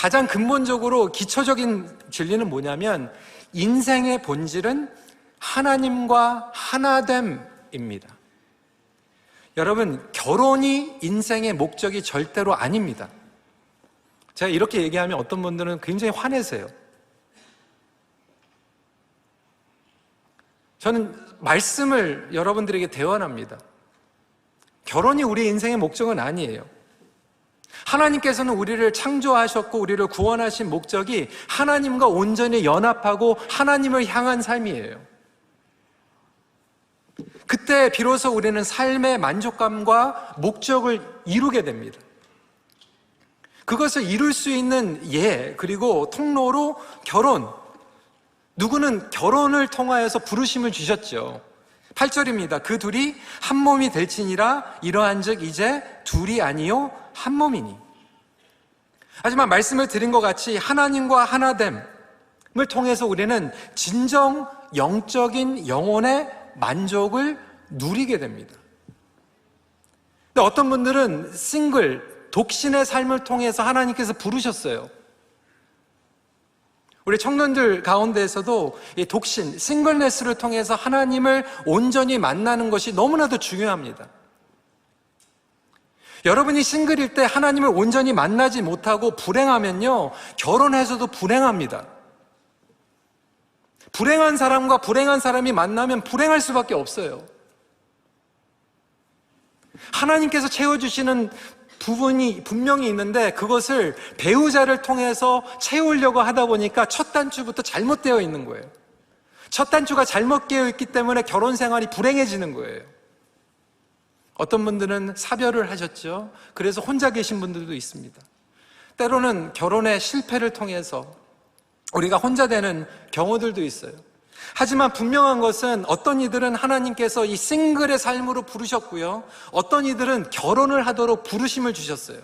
가장 근본적으로 기초적인 진리는 뭐냐면 인생의 본질은 하나님과 하나됨입니다. 여러분, 결혼이 인생의 목적이 절대로 아닙니다. 제가 이렇게 얘기하면 어떤 분들은 굉장히 화내세요. 저는 말씀을 여러분들에게 대원합니다. 결혼이 우리 인생의 목적은 아니에요. 하나님께서는 우리를 창조하셨고 우리를 구원하신 목적이 하나님과 온전히 연합하고 하나님을 향한 삶이에요. 그때 비로소 우리는 삶의 만족감과 목적을 이루게 됩니다. 그것을 이룰 수 있는 예, 그리고 통로로 결혼. 누구는 결혼을 통하여서 부르심을 주셨죠. 8절입니다. 그 둘이 한 몸이 될지니라 이러한 즉 이제 둘이 아니요 한 몸이니. 하지만 말씀을 드린 것 같이 하나님과 하나됨을 통해서 우리는 진정 영적인 영혼의 만족을 누리게 됩니다. 근데 어떤 분들은 싱글, 독신의 삶을 통해서 하나님께서 부르셨어요. 우리 청년들 가운데에서도 이 독신, 싱글네스를 통해서 하나님을 온전히 만나는 것이 너무나도 중요합니다. 여러분이 싱글일 때 하나님을 온전히 만나지 못하고 불행하면요, 결혼해서도 불행합니다. 불행한 사람과 불행한 사람이 만나면 불행할 수밖에 없어요. 하나님께서 채워주시는 부분이 분명히 있는데 그것을 배우자를 통해서 채우려고 하다 보니까 첫 단추부터 잘못되어 있는 거예요. 첫 단추가 잘못 깨어 있기 때문에 결혼 생활이 불행해지는 거예요. 어떤 분들은 사별을 하셨죠. 그래서 혼자 계신 분들도 있습니다. 때로는 결혼의 실패를 통해서 우리가 혼자 되는 경우들도 있어요. 하지만 분명한 것은 어떤 이들은 하나님께서 이 싱글의 삶으로 부르셨고요. 어떤 이들은 결혼을 하도록 부르심을 주셨어요.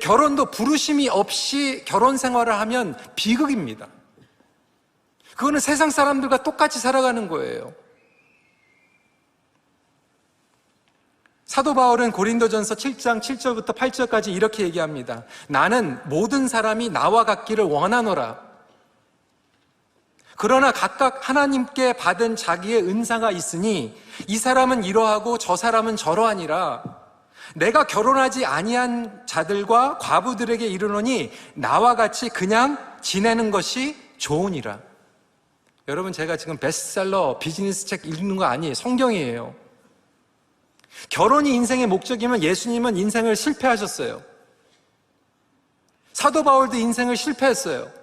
결혼도 부르심이 없이 결혼 생활을 하면 비극입니다. 그거는 세상 사람들과 똑같이 살아가는 거예요. 사도 바울은 고린도전서 7장 7절부터 8절까지 이렇게 얘기합니다. 나는 모든 사람이 나와 같기를 원하노라. 그러나 각각 하나님께 받은 자기의 은사가 있으니 이 사람은 이러하고 저 사람은 저러하니라. 내가 결혼하지 아니한 자들과 과부들에게 이르노니 나와 같이 그냥 지내는 것이 좋으니라. 여러분 제가 지금 베스트셀러 비즈니스 책 읽는 거 아니에요. 성경이에요. 결혼이 인생의 목적이면 예수님은 인생을 실패하셨어요. 사도 바울도 인생을 실패했어요.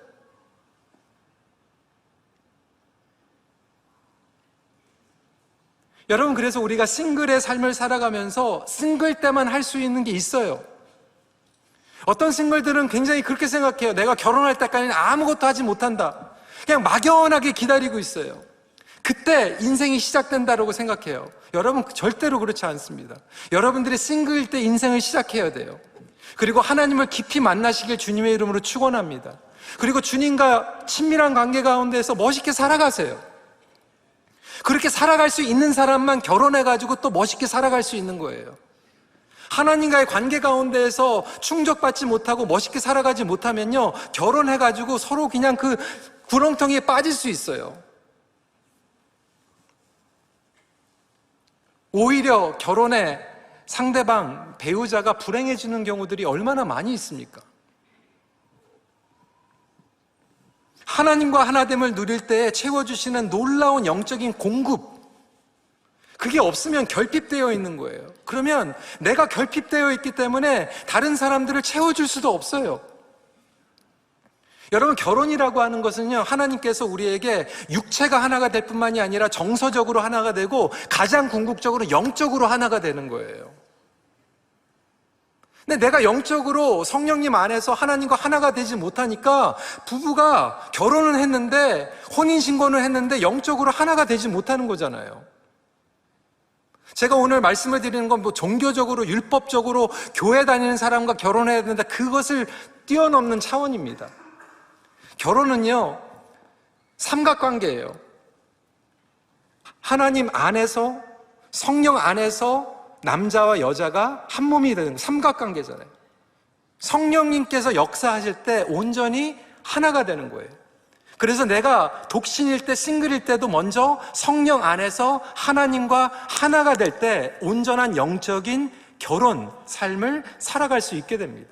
여러분, 그래서 우리가 싱글의 삶을 살아가면서 싱글 때만 할 수 있는 게 있어요. 어떤 싱글들은 굉장히 그렇게 생각해요. 내가 결혼할 때까지는 아무것도 하지 못한다. 그냥 막연하게 기다리고 있어요. 그때 인생이 시작된다고 생각해요. 여러분, 절대로 그렇지 않습니다. 여러분들이 싱글일 때 인생을 시작해야 돼요. 그리고 하나님을 깊이 만나시길 주님의 이름으로 축원합니다. 그리고 주님과 친밀한 관계 가운데서 멋있게 살아가세요. 그렇게 살아갈 수 있는 사람만 결혼해가지고 또 멋있게 살아갈 수 있는 거예요. 하나님과의 관계 가운데에서 충족받지 못하고 멋있게 살아가지 못하면요, 결혼해가지고 서로 그냥 그 구렁텅이에 빠질 수 있어요. 오히려 결혼에 상대방, 배우자가 불행해지는 경우들이 얼마나 많이 있습니까? 하나님과 하나됨을 누릴 때 채워주시는 놀라운 영적인 공급. 그게 없으면 결핍되어 있는 거예요. 그러면 내가 결핍되어 있기 때문에 다른 사람들을 채워줄 수도 없어요. 여러분, 결혼이라고 하는 것은요, 하나님께서 우리에게 육체가 하나가 될 뿐만이 아니라 정서적으로 하나가 되고 가장 궁극적으로 영적으로 하나가 되는 거예요. 근데 내가 영적으로 성령님 안에서 하나님과 하나가 되지 못하니까 부부가 결혼을 했는데 혼인신고를 했는데 영적으로 하나가 되지 못하는 거잖아요. 제가 오늘 말씀을 드리는 건 뭐 종교적으로 율법적으로 교회 다니는 사람과 결혼해야 된다 그것을 뛰어넘는 차원입니다. 결혼은요 삼각관계예요. 하나님 안에서 성령 안에서 남자와 여자가 한 몸이 되는 삼각관계잖아요. 성령님께서 역사하실 때 온전히 하나가 되는 거예요. 그래서 내가 독신일 때, 싱글일 때도 먼저 성령 안에서 하나님과 하나가 될 때 온전한 영적인 결혼 삶을 살아갈 수 있게 됩니다.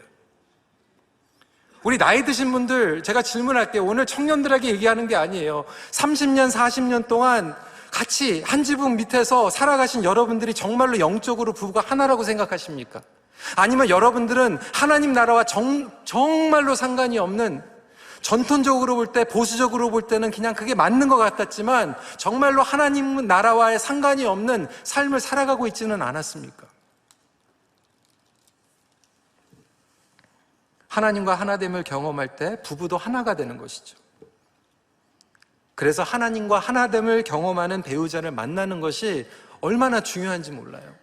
우리 나이 드신 분들 제가 질문할게요. 오늘 청년들에게 얘기하는 게 아니에요. 30년, 40년 동안 같이 한 지붕 밑에서 살아가신 여러분들이 정말로 영적으로 부부가 하나라고 생각하십니까? 아니면 여러분들은 하나님 나라와 정, 정말로 상관이 없는 전통적으로 볼 때, 보수적으로 볼 때는 그냥 그게 맞는 것 같았지만 정말로 하나님 나라와의 상관이 없는 삶을 살아가고 있지는 않았습니까? 하나님과 하나됨을 경험할 때 부부도 하나가 되는 것이죠. 그래서 하나님과 하나됨을 경험하는 배우자를 만나는 것이 얼마나 중요한지 몰라요.